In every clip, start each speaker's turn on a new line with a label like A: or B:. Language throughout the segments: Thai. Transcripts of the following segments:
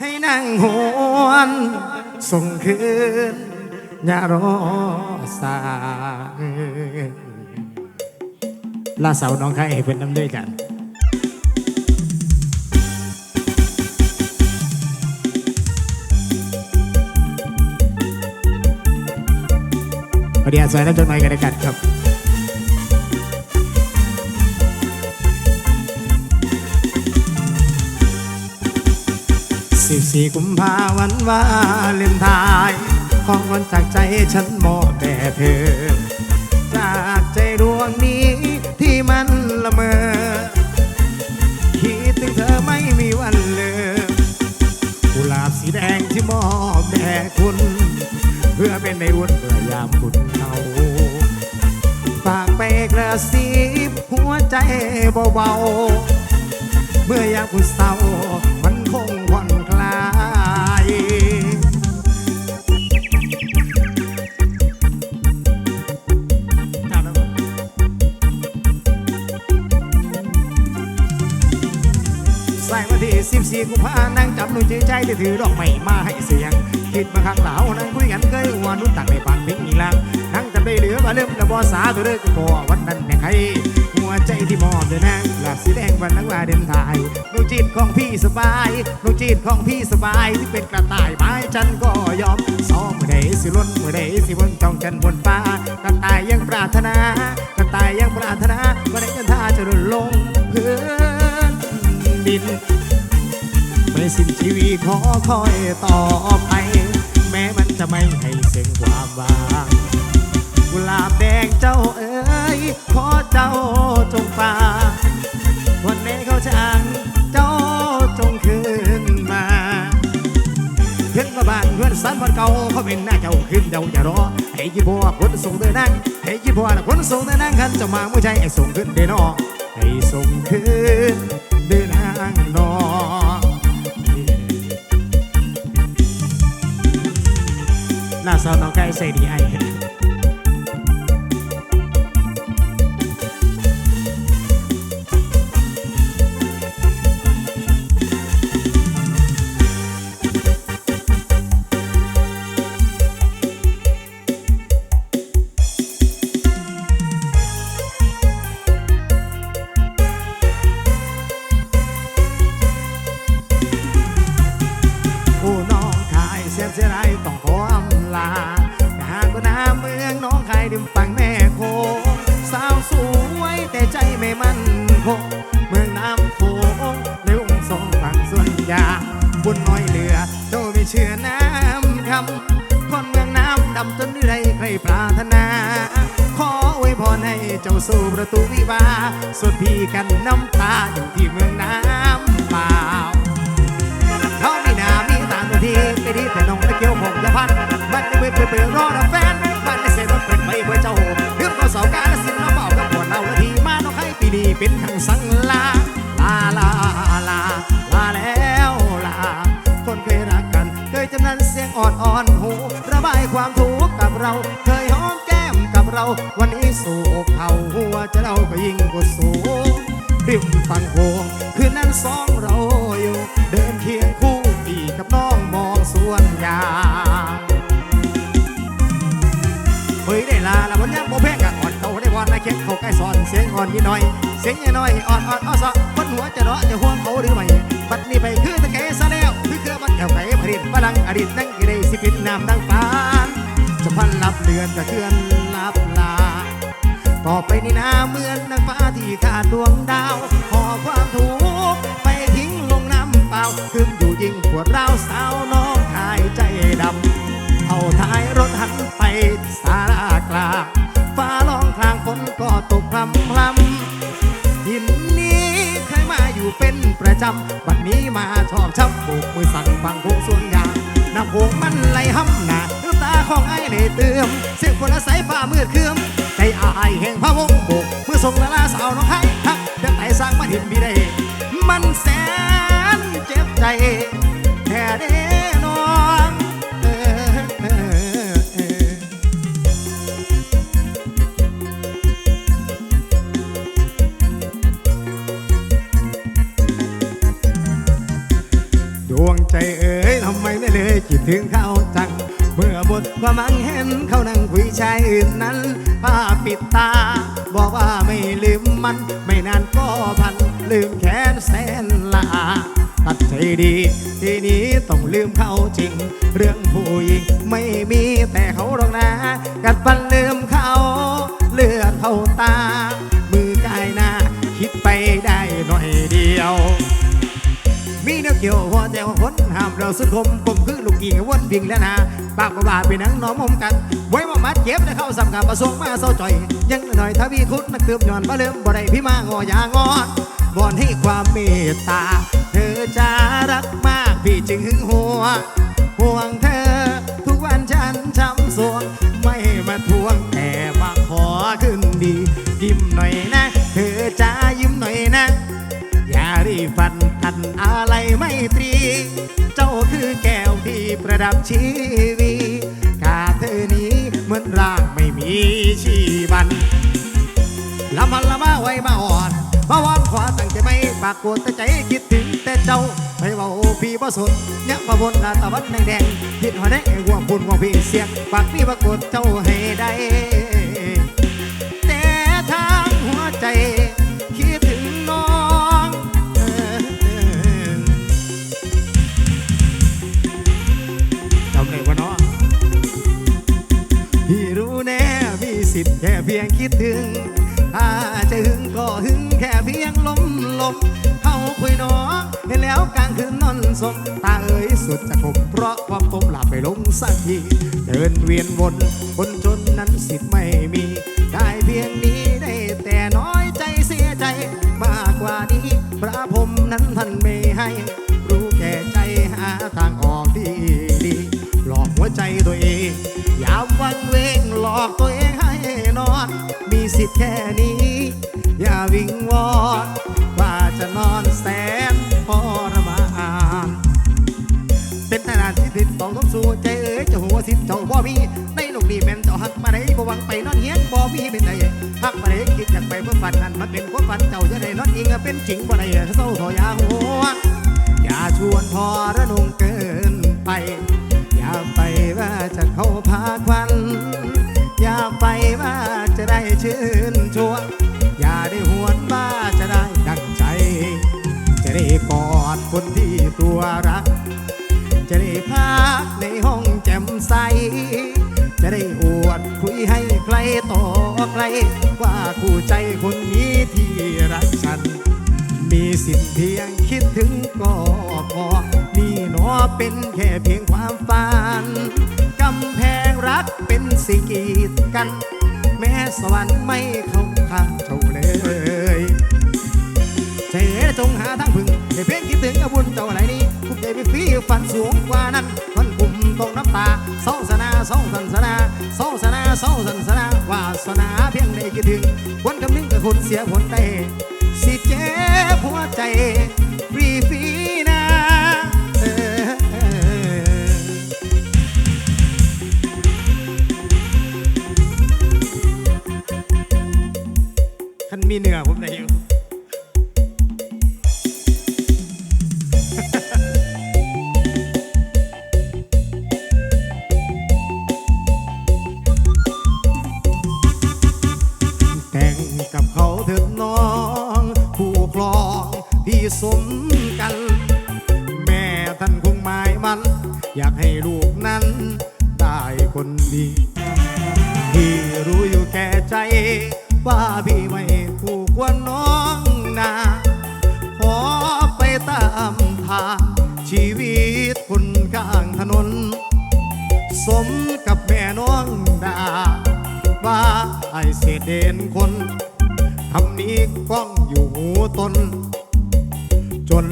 A: ให้นั่งหวนส่งคืนอย่ารอสายลาเสาวน้องใครให้เป็นน้ำด้วยกันพอดีอาศัยน้ำจนหน่อยกันเลยกันครับ สิบสี่กุมภาวันวาเลนไทน์ของวันจากใจฉันมอบแด่เธอ จากใจดวงนี้ที่มันละเมอ คิดถึงเธอไม่มีวันเลยกุหลาบสีแดงที่มอบแด่คุณ เพื่อเป็นในวันเมื่อยามคุณเขาฝากไปกระซิบหัวใจเบาๆเมื่อยามคุณเศร้า สีกุมภานั่งจับหนุ่ยจือใจที่ถือดอกไม้มาให้เสียงคิดมาข้างเหลานั่งคุยกันเคยหัวนุ่นตักในปากพิงอีลังนั่งจำได้เหลือว่าเริ่มระบอสาตัวเด้อก็พอวันนั้นแม่ใครหัวใจที่มอบเลยนะหลับสีแดงวันนักว่าเดินทายหนูจีดของพี่สบายหนูจีดของพี่สบายที่เป็นกระต่ายไม้จันก็ยอมซ้อมเมื่อใดสิล้นเมื่อใดสิบนจ้องจันบนฟ้ากระต่ายยังปรารถนากระต่ายยังปรารถนาวันไหนจันท่าจะหล่นลงพื้นดิน ไม่สิ้นชีวิตขอคอยต่อไป แม้มันจะไม่ให้เสียงความหวานกุหลาบแดงเจ้าเอ๋ยขอเจ้าจงฟ้าวันนี้เขาช่างเจ้าจงคืนมาเพื่อนมาบ้านเพื่อนสันวันเก่าเขาเป็นหน้าเจ้าขึ้นเจ้าอย่ารอให้ยี่บัวคนส่งเดินนั่งให้ยี่บัวคนส่งเดินนั่งขันจะมาเมื่อใจให้ส่งขึ้นเดินอให้ส่งขึ้นเดินห้างนอ น้าซาวน้องใก่ใส่ดีไอ ประตูวิวาส่วนพี่กันน้ำตาอยู่ที่เมืองน้ำเปล่าเขามีนามีตาตัวทีไม่ดีแต่น้องตะเกียวผมจะพันบ้านไม่เปิดเปิดรอนะแฟนบ้านในเสียรถเป็นไปเพื่อเจ้าเรื่องก็เสาการสินมาเป่ากับปวดเราละทีมาน้องให้ปีนี้เป็นขังสังลาลาลาลาลาแล้วลาคนเคยรักกัน เคยจำนั้นเสียงอ่อนอ่อนหูระบายความทุกข์กับเราเคย ริมฝั่งโขงคืนนั้นสองเราอยู่ เดินเคียงคู่ปีกับน้องมองสวนยาเฮ้ยได้ลาละวันยังโมแพงกันอ่อนเขาได้วอนนะเข็ดเขาใกล้สอนเสียงอ่อนยี่น้อย เสียงยี่น้อยอ่อนอ่อนอ้อซะคนหัวจะเราะจะห่วงเขาหรือไม่บัดนี้ไปคือตะเกซะแล้วคือเครือมันแถวไก่ผลิตพลังอดีตนั่งกี่ได้สิปินน้ำดังฟ้านจะพันลับเดือนจะเคลื่อนลับลา ต่อไปนี่นาเหมือนนางฟ้าที่ขาดดวงดาวหอความทุกข์ไปทิ้งลงน้ำเปล่าคืนอยู่ยิ่งปวดร้าวสาวน้องหายใจดำเอาท้ายรถหันไปสารากลางฟ้าร้องคลางฝนก็ตกพรำพรำหินนี้เคยมาอยู่เป็นประจำบัดนี้มาชอบช้ำโบกมือสั่งฟังโคงส่วนยางน้ำโขงมันไหลห้ำหนาน้ำตาของไอ้ในเติมเสียงคนอาศัยฟ้ามืดเคื่อง ใจอายแห่งพระวงศ์โบกเมื่อส่งละลาสาวน้องให้ทักเดินไต่สร้างมาหินบีได้ มันแสนเจ็บใจแท้เด้น้องดวงใจเอ๋ยทำไมไม่เลยคิดถึงเขาจังเมื่อบทความมัง่ชายอื่นนั้นผ้าปิดตา บอกว่าไม่ลืมมัน ไม่นานก็พัน ลืมแค้นแสนลาตัดใจดี ทีนี้ต้องลืมเขาจริง เรื่องผู้หญิงไม่มีแต่เขาหรอกนะ กัดฟันลืมเขาาสุดคมผมคือลูกยิงวนวิ่งแล้วนะปากบ่าไปนังน้อมมมกัน ไว้ว่ามัดเจ็บนะเข้าสำคัญประสงค์มาเศร้าจ่อย ยังหน่อยถ้าพี่คุณนักเติมย้อนมาเริ่มบ่ได้พี่มางอย่างอนวอนให้ความเมตตา เธอจะรักมากพี่จึงหึงหัวห่วงเธอ ทุกวันฉันช้ำสวง ไม่มาทวงแต่มาขอขึ้นดียิ้มหน่อย ดับชีวีขาดเธอนี้เหมือนร่างไม่มีชีวันละมันละมาไว้มาอ่อนมาวอนขวาตั้งใจไม่ปากกดแต่ใจคิดถึงแต่เจ้าไปเว่าพี่บ่สนยังมาบนหน้าตะวันแดงแดงคิดหัวแดงห่วงบุญห่วงพี่เสียงปากพี่ปากฏเจ้าให้ได้แต่ทางหัวใจ มีสิทธิ์แค่เพียงคิดถึงถ้าจะหึงก็หึงแค่เพียงลมลมเข้าคุยน้องเห็นแล้วกลางคืนนอนสมตาเอ๋ยสุดจะคมเพราะความผมหลับไปลงสักทีเดินเวียนวนคนจนนั้นสิทธิ์ไม่มีได้เพียงนี้ได้แต่น้อยใจเสียใจ มากกว่านี้พระพรมนั้นท่านไม่ให้ ตัวเอง ยามวันเวงหลอกตัวเองให้นอน มีสิทธิ์แค่นี้ อย่าวิงวอนว่าจะนอนแสนทรมานเป็นทหารที่ติดต้องต้องสู้ใจเอ๋ยเจ้าหัวสิทธิ์เจ้าบ่มีในโลกนี้แม่นเจ้าหักมาได้บ่หวังไปนอนเฮียนบ่มีเป็นไงหักมาได้คิดอยากไปเพื่อฝันนั้นมันเป็นความฝันเจ้าจะได้นอนอิงเป็นจริงบ่ได้เศร้าทอยาหัวอย่าชวนทอระนงเกินไป จะเข้าพาควัน อย่าไปว่าจะได้ชื่นชวนอย่าได้หวนว่าจะได้ดังใจ จะได้กอดคนที่ตัวรัก จะได้พักในห้องแจ่มใส จะได้อวดคุยให้ใครต่อใคร ว่าคู่ใจคนนี้ที่รักฉัน มีสิทธิ์เพียงคิดถึงก็พอนี่หนอเป็นแค่เพียงความฝัน เป็นสิ่งกีดกัน แม้สวรรค์ไม่เข้าข้างเจ้าเลยใจเอ๋จงหาทางพึ่งให้เพียงคิดถึงอาบุญเจ้าไรนี้ทุกใจไปฟีฟันสูงกว่านั้นมันกลุ่มตรงน้ำตาเศร้าสนาเศร้าสันสนาเศร้าสนาเศร้าสันสนาวาสนาเพียงได้คิดถึงวันคำนึงกับคนเสียผลได้สิเจ็บหัวใจ ใจ ว่าพี่ไม่ถูกว่าน้องนาขอไปตามทางชีวิตคนข้างถนน สมกับแม่น้องดา ว่าไอเศษเด่นคนทำนี้กล้องอยู่หูตน จน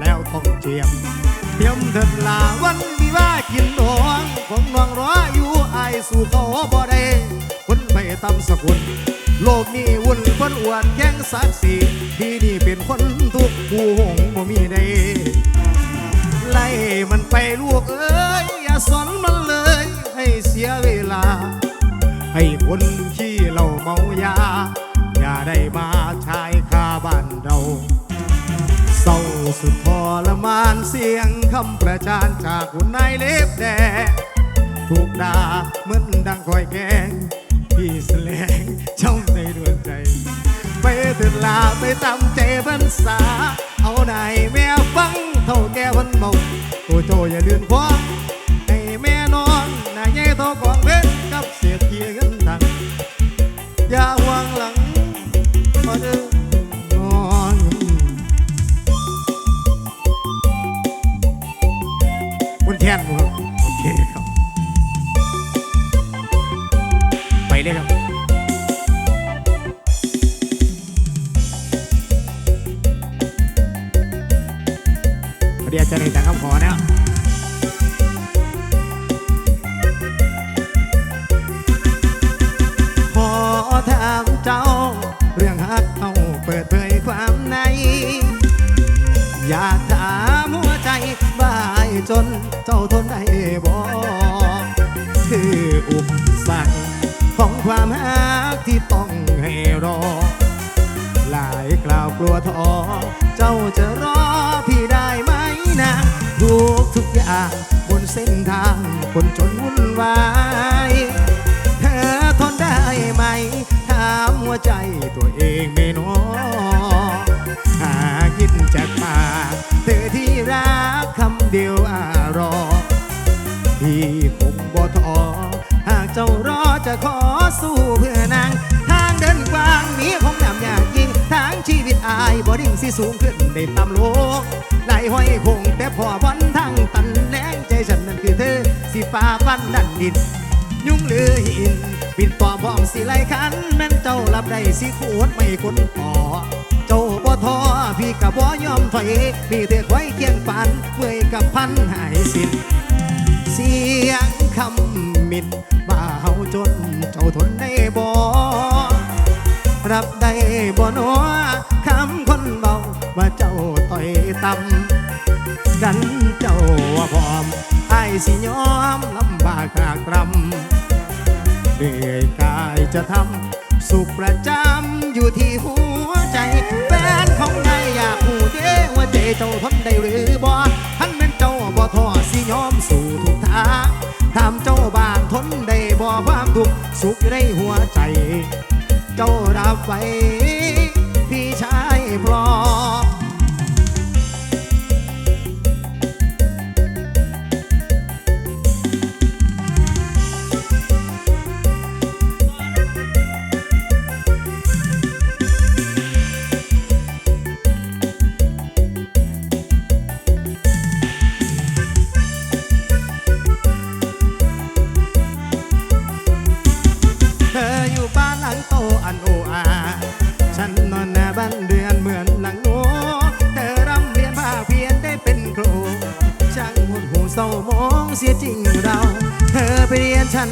A: แล้วต้องเจียมเตรียมเถิดลาวันวิว่ากินดองของน้องรออยู่ไอสู่เขาบ่ คำสกุล โลกนี้วุ่นคนอวดแย่งศักดิ์ศรีที่นี่เป็นคนทุกผู้หงบ่มีได้ไล่มันไปลูกเอ้ย อย่าสอนมันเลย ให้เสียเวลา ให้คนขี้เหล้าเมายา อย่าได้มาชายคาบ้านเราเศร้าสุดทรมานเสียงคำประจานจากคุณนายเล็บแดงถูกด่าเหมือนดังคอยแกง แสลงช่องในดวงใจ ไปเถิดลาไปตามใจพันษา เอาไหนายแม่ฟังเท่าแก่วันเมาโอโจอย่าลืมควงให้แม่นอนนายใหญ่เท่ากองเพชรกับเสียทีเงินทังอย่าหวั ออุปสรรคของความฮักที่ต้องให้รอ หลายกล่าวกลัวท้อเจ้าจะรอพี่ได้ไหมนะทุกทุกอย่างบนเส้นทางคนจนวุ่นวายเธอทนได้ไหม ถามหัวใจตัวเองไม่น้อหากินจากปากเธอที่รักคำเดียวอารอพี่คงบ่ท้อ ขอสู้เพื่อนางทางเดินกว้างมีของนำยากยิ่งทางชีวิตอายบ่ดิ่งสิสูงขึ้นได้ตามโลกไหลห้อยคงแต่พอบอนทางตันแรงใจฉันนั้นคือเธอสิฟ้าฟันดันดิน ยุ่งหรือหินปิดปอมพ้อมสิไลคันแม่นเจ้ารับได้สิขวดไม่คนต่อเจ้าบ่ท้อพี่กับบ่ยอมถอยมีแต่คอยเคียงฝันเมื่อยกับพันหายสิ้นเสียงคำมิดบ่าเฮาจน จ้าทนได้บ่รับได้บ่หนัวคำคนเบาว่าเจ้าต่อยต่ำกันเจ้าว่าพร้อมไอ้สิยอมลำบากกากรำเดือยกายจะทำสุขประจำอยู่ที่หัวใจแฟนของนายอยากหูเด้ว่าเจเจ้าทนได้หรือบ่ท่านเป็นเจ้าบ่ท้อสิยอมสู่ทุกทาง ทุกข์สุขอยู่ในหัวใจ เจ้ารับไว้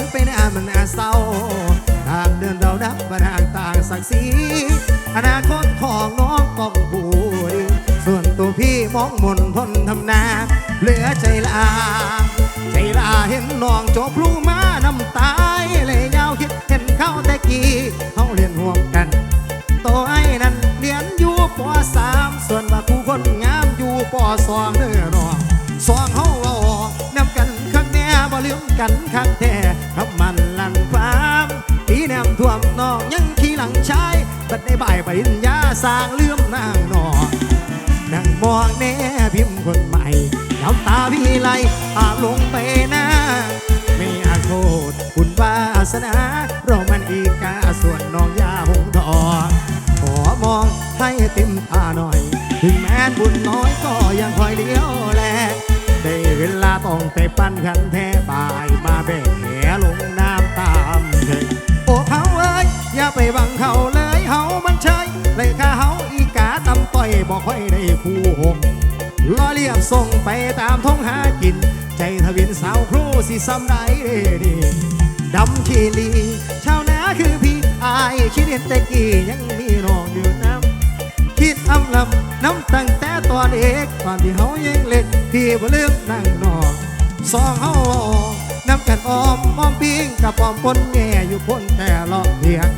A: กันเป็นอามันอาเศร้าทางเดินเรานับมาทางต่างศักดิ์ศรีอนาคตของน้องกองบูดีส่วนตัวพี่มองมนทนทำนา เหลือใจลา ใจลาเห็นน้องจบรู้มาน้ำตายเลยยาวคิดเห็นเข้าแต่กี้เขาเรียนห่วมกันโตไอ้นั่นเรียนอยู่ปสามส่วนว่าผู้คนงามอยู่ปสองเด้อน้องสองเฮาเอานำกันข้างแน่บ่ลืมกันข้างแท้ายปริญญาสร้างเลื่อมนางนอนั่งมองแน่พิมพ์คนใหม่น้ำตาพี่ไหลอาบลงไปหน้า ไม่อาโทษคุณวาสนาเรามันอีกาส่วนน้องยาหงทองขอมองให้เต็มตาหน่อย ถึงแม้บุญน้อยก็ยังคอยเลี้ยวแลได้เวลาต้องไปปั้นขันแท้บายมาแบก บอกค่อยได้คู่หกล้อเลียบส่งไปตามท้องหากิน ใจทวินสาวครูสิซ้ำได้ดีดำขีลี ชาวนาคือพี่อายคิดเห็นแต่กี้ยังมีน้องอยู่น้ำคิดอำลำน้ำตั้งแต่ตอนเอกตอนที่เฮายังเล็กพี่บ่ลืมนั่งนอนสองเฮาออกน้ำกันอ้อมอ้อมปิงกับปอมปนแง่อยู่พ้นแต่ลอกเพียง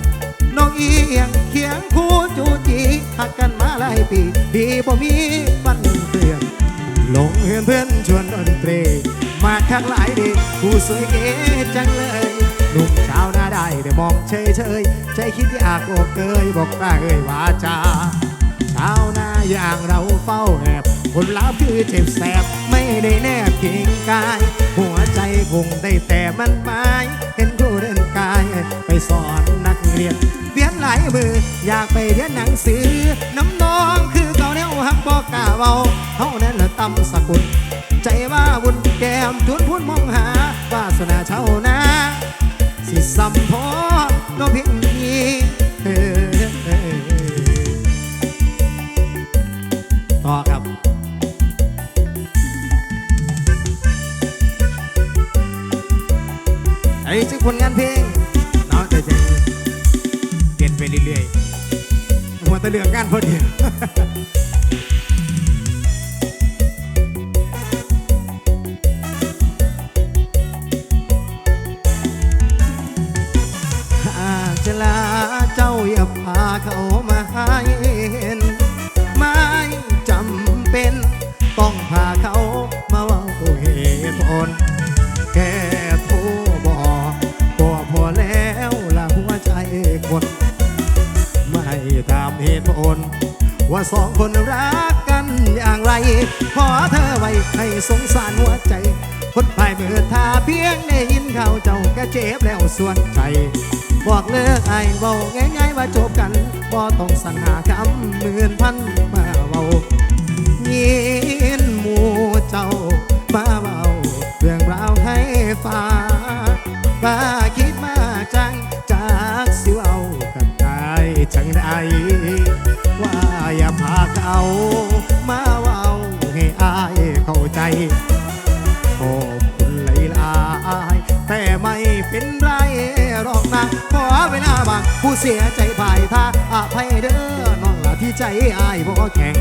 A: น้องเอียงเคียงคู่จูจีหักกันมาหลายปี ดีบ่มีวันเปลี่ยนลงเฮือนเพื่อนชวนดนตรี มาข้างหลายดีผู้สวยเก๋จังเลยหนุ่มชาวนาได้ได้มองเฉยเฉยใจคิดอยากโอบเกยบอกตาเอ่ยวาจาชาวนาอย่างเราเฝ้าแอบผลลัพธ์คือเจ็บแสบไม่ได้แนบเคียงกาย หัวใจคงได้แต่มันหมาย เห็นครูเดินกายไปสอน เรียนเรียนหลายมืออยากไปเรียนหนังสือ น้ำนองคือเก่าแนวหักบอกกาเบาเท่านั้นละตำสกุล ใจว่าบุญแก้มจุนพูนมองหาวาสนาชานาสิสัมพอโนเพียงนี้ แค่โทรบอกก็พอแล้วละหัวใจคน ไม่ตามเหตุผลว่าสองคนรักกันอย่างไร ขอเธอไว้ให้สงสารหัวใจ คนภายมือทาเพียงได้ยินข่าวเจ้าก็เจ็บแล้วส่วนใจ บอกเลิกไอ้บอกง่ายๆว่าจบกันบ่ต้องสั่งหาคำหมื่นพันมาเบายินห ฟังว่าคิดมากจังจากสิวเอากับตายจังใดว่าอย่าพาเขามาเบาให้อายเข้าใจขอบคุณหลายแต่ไม่เป็นไรหรอกนะขอเวลาบางผู้เสียใจพ่ายท่าอภัยเด้อน้องละที่ใจอายบ่แข็ง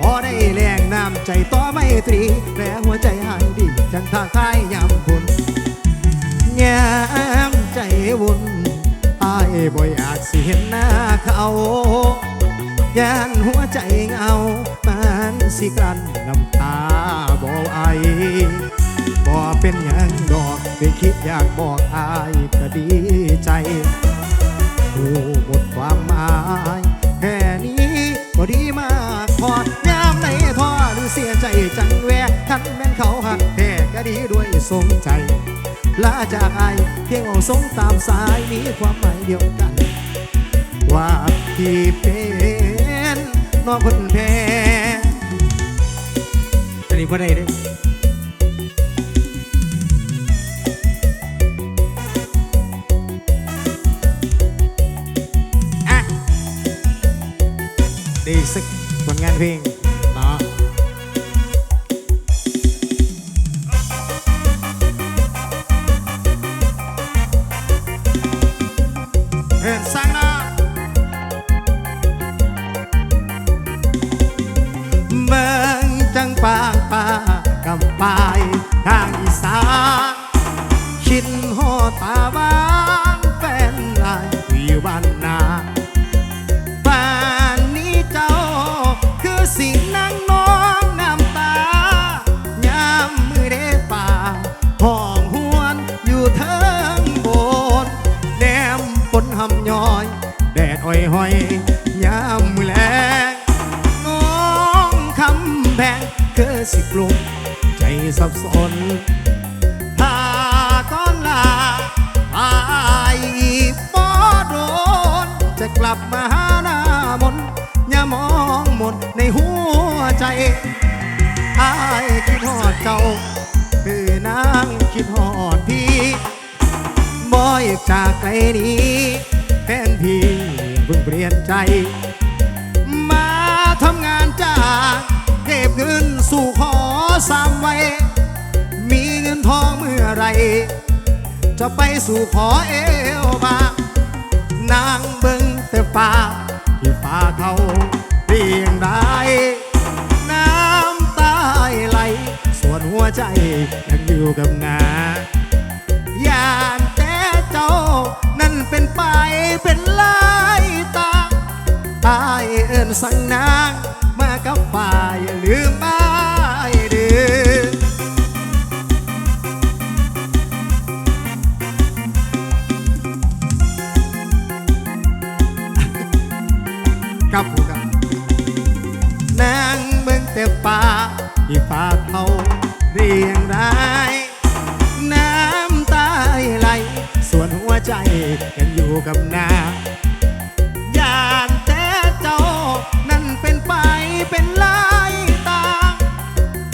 A: บ่ได้แรงน้ำใจต่อไม่ตรีแปลหัวใจหายดีจังท่าคายยำบุญยามใจวุ่นอายบ่อยากสิเห็นหน้าเขาย่านหัวใจเงามันสิกลั้นน้ำตาบ่ไหวบ่เป็นหยังดอกได้คิดอยากบอกอายก็ดีใจ สมใจลาจากไอเพียงเอาสงตามสายมีความหมายเดียวกัน ว่าที่เป็นน้องคนแพ้อันนี้พ่อได้เด้อะดีสักผลงานเพลง แดดอ้อยห้อยยามมือแลงน้องคำแพงเคือสิกลุ่มใจสับสนถ้าก่อนลาอายบ่โดน จะกลับมาหาหน้ามนอย่ามองหมนในหัวใจอายคิดฮอดเจ้าคือนางคิดฮอดพี่บ่อยจากไกลนี้แฟนพี่ พิ่งเปลี่ยนใจ มาทำงานจากเก็บเงินสู่ขอสามไว้ มีเงินทองเมื่อไร จะไปสู่ขอเอวบางนางเบิ่งแต่ฟ้าที่ฟ้าเขาเรียงได้น้ำตาไหล ส่วนหัวใจยังอยู่กับงานยานแต่เจ้า นั่นเป็นไปเป็นลายตาตายเอินสังนางมากับฝ่ายลืมบ้ายเดืกับผู้กันนางเบิ่งแต่ป่าที่ป่าเขาเรียงราย ใจกังอยู่กับนางอย่างแต่เจ้า นั่นเป็นไปเป็นลายตา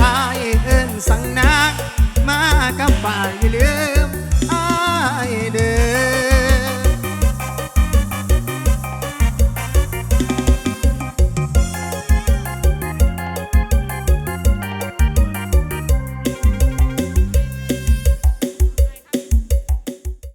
A: อายเอิ้นสั่งนักมากับฝ่าย